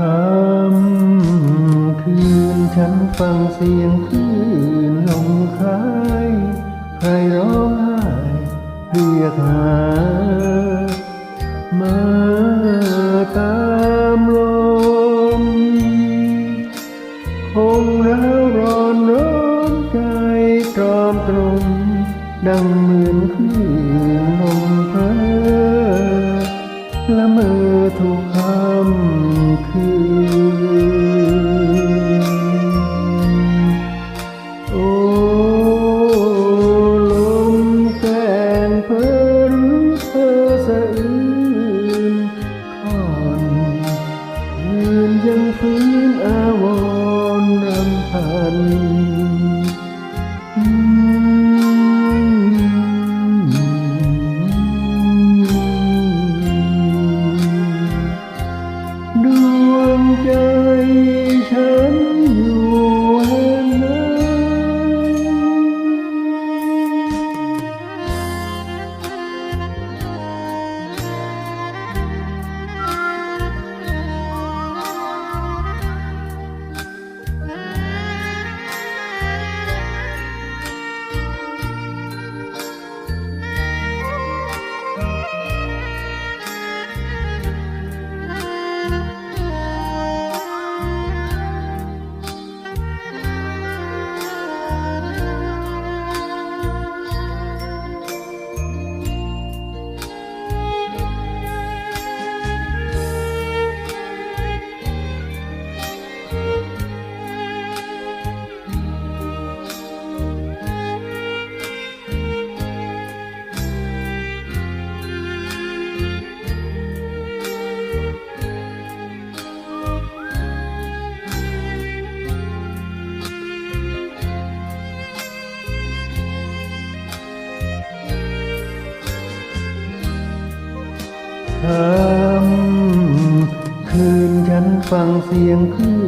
ำคืนฉันฟังเสียงคลื่นลงคลายใครร้องไห้เรียกหา มาตามลมคงร้าวร้อนร้อนใจตรอมตรมดังเหมือนคลื่นลมเพอละเมอทุกคำ คืน คำคืนฉันฟังเสียงคลื่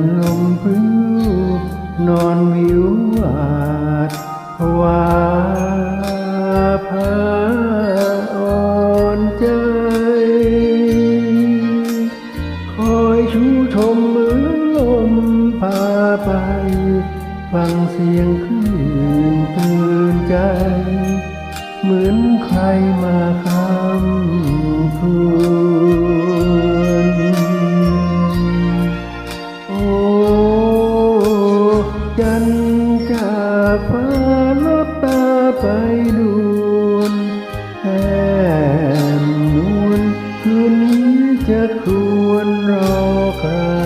นลมพริ้วนอนวิววาดวาพาอ่อนใจ คอยชูชมเหมือนลมพาไป ฟังเสียงคลื่นตื่นใจ เหมือนใครมาคำคืน ไปดูนแอมนวลคืนนี้จะควรรอใคร